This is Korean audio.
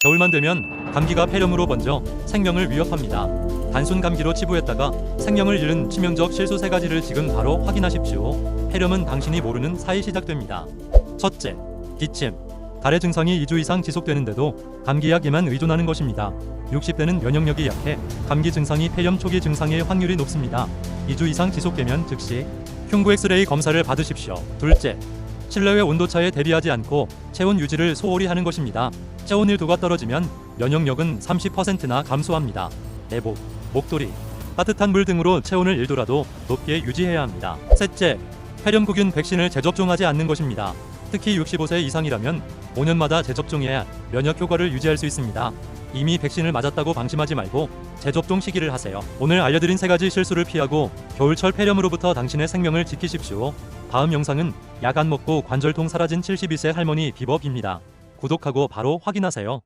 겨울만 되면 감기가 폐렴으로 번져 생명을 위협합니다. 단순 감기로 치부했다가 생명을 잃은 치명적 실수 세 가지를 지금 바로 확인하십시오. 폐렴은 당신이 모르는 사이 시작됩니다. 첫째, 기침. 가래 증상이 2주 이상 지속되는데도 감기약에만 의존하는 것입니다. 60대는 면역력이 약해 감기 증상이 폐렴 초기 증상의 확률이 높습니다. 2주 이상 지속되면 즉시 흉부 엑스레이 검사를 받으십시오. 둘째, 실내외 온도차에 대비하지 않고 체온 유지를 소홀히 하는 것입니다. 체온 1도가 떨어지면 면역력은 30%나 감소합니다. 내복, 목도리, 따뜻한 물 등으로 체온을 1도라도 높게 유지해야 합니다. 셋째, 폐렴구균 백신을 재접종하지 않는 것입니다. 특히 65세 이상이라면 5년마다 재접종해야 면역 효과를 유지할 수 있습니다. 이미 백신을 맞았다고 방심하지 말고 재접종 시기를 하세요. 오늘 알려드린 세 가지 실수를 피하고 겨울철 폐렴으로부터 당신의 생명을 지키십시오. 다음 영상은 약 안 먹고 관절통 사라진 72세 할머니 비법입니다. 구독하고 바로 확인하세요.